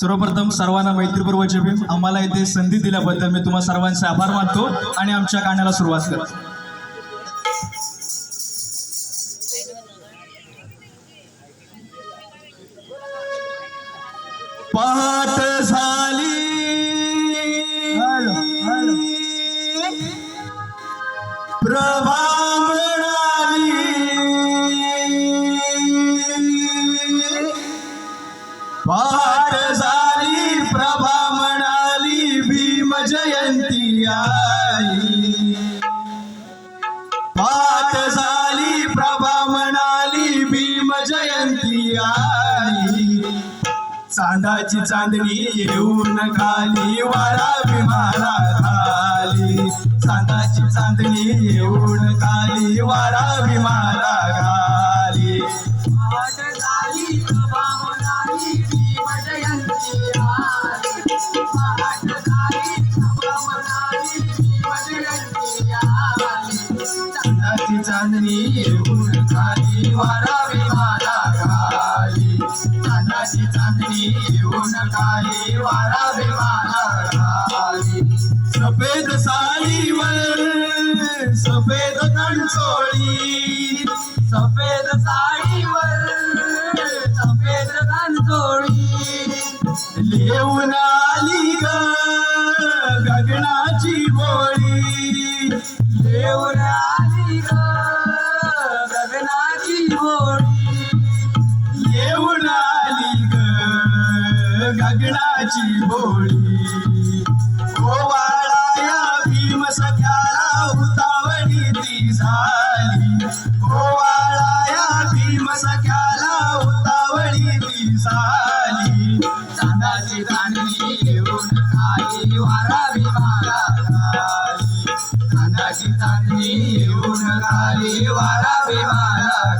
सर्वप्रथम सर्वांना मैत्रीपूर्वक भीम आम्हाला इथे संधी दिल्याबद्दल मी तुम्हा सर्वांचे आभार मानतो आणि आमच्या गाण्याला सुरुवात करतो. पहाट झाली. प्रभा म्हणाली. पहाट झाली. आई पाठ झाली प्रभा म्हणाली भीम जयंती आई. चांदाची चांदणी येऊन खाली वारा विमाला खाली. चांदाची चांदणी येऊन खाली वारा विमाला खाली. पाठ झाली प्रभा चांदणी येऊन खाली वारा खाली चांदाची चांदणी येऊन खाली खाली सफेद साडीवर सफेद कणचोळी सफेद साडीवर सफेद कांचोळी लिहून गगनाची होळी येऊन आली गगनाची बोळी. भीम सख्याला उतावळी ती झाली. ओवाळाया भीम सख्याला उतावणी ती झाली. चांदाची राणी येऊन आली वारावी मारा खाली चांदाची चांदणी येऊन आली वारा विमाला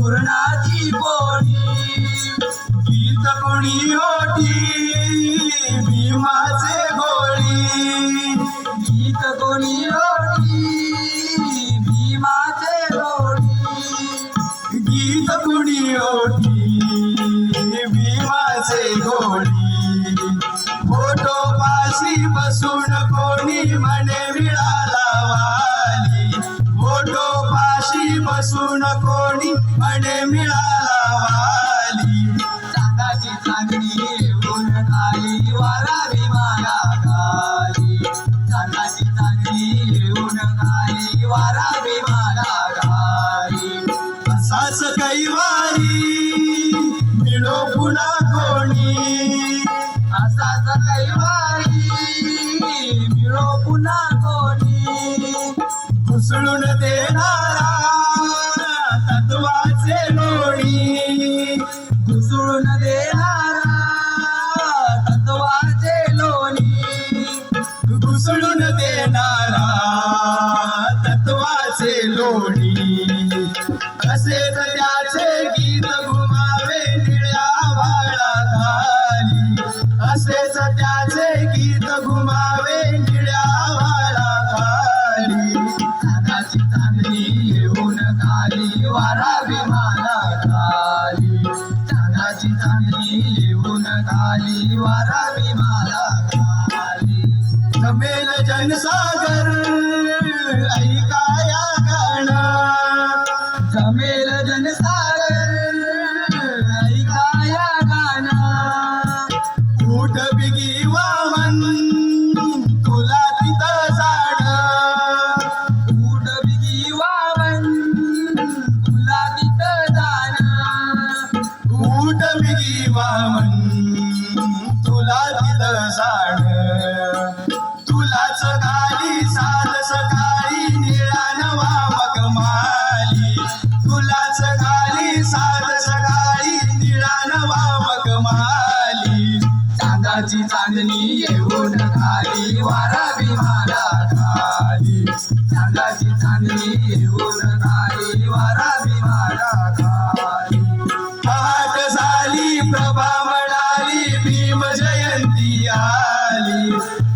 पुरणाची पोळी गीत कोणी होती भीमाचे गोळी गीत कोणी रोटी कोणी मिळाला वाली. चांदाची चांदणी येऊन आली वारा विमाना गाली चांदाची चांदणी येऊन आली वारा विमाना गाली असाच काही वारी मिळो पुन्हा कोणी. असाच काही वारी मिळो पुन्हा कोणी. घुसळून तत्वाचे घुसळून देणारा तत्वाचे लोणी. घुसळून देणारा तत्वाचे लोणी. असेच त्याचे गीत घुमावे निळ्या वाळा खाली असेच त्याचे गीत घुमावे निळ्या वाळा खाली चांदाची चांदणी येऊन खाली वारा जीवा बिगी तुला तिथं जाण. तुलाच गाली साध सकाळी निळा नवा मगमाली तुलाच गाली साध सकाळी निळा नवा मगमाली चांदाची चांदणी येऊन खाली वारा विमाला खाली. चांदाची चांदणी येऊन प्रभा म्हणाली भीम जयंती आली.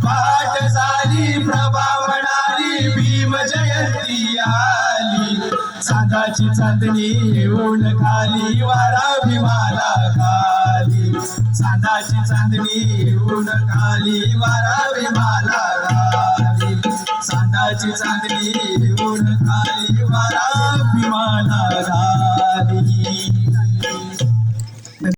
पहाट झाली प्रभा म्हणाली भीम जयंती आली. साधाची चांदणी येऊन खाली वारा भीमाला खाली. सांगाची चांदणी येऊन खाली वारा भीमाला खाली. साधाची चांदणी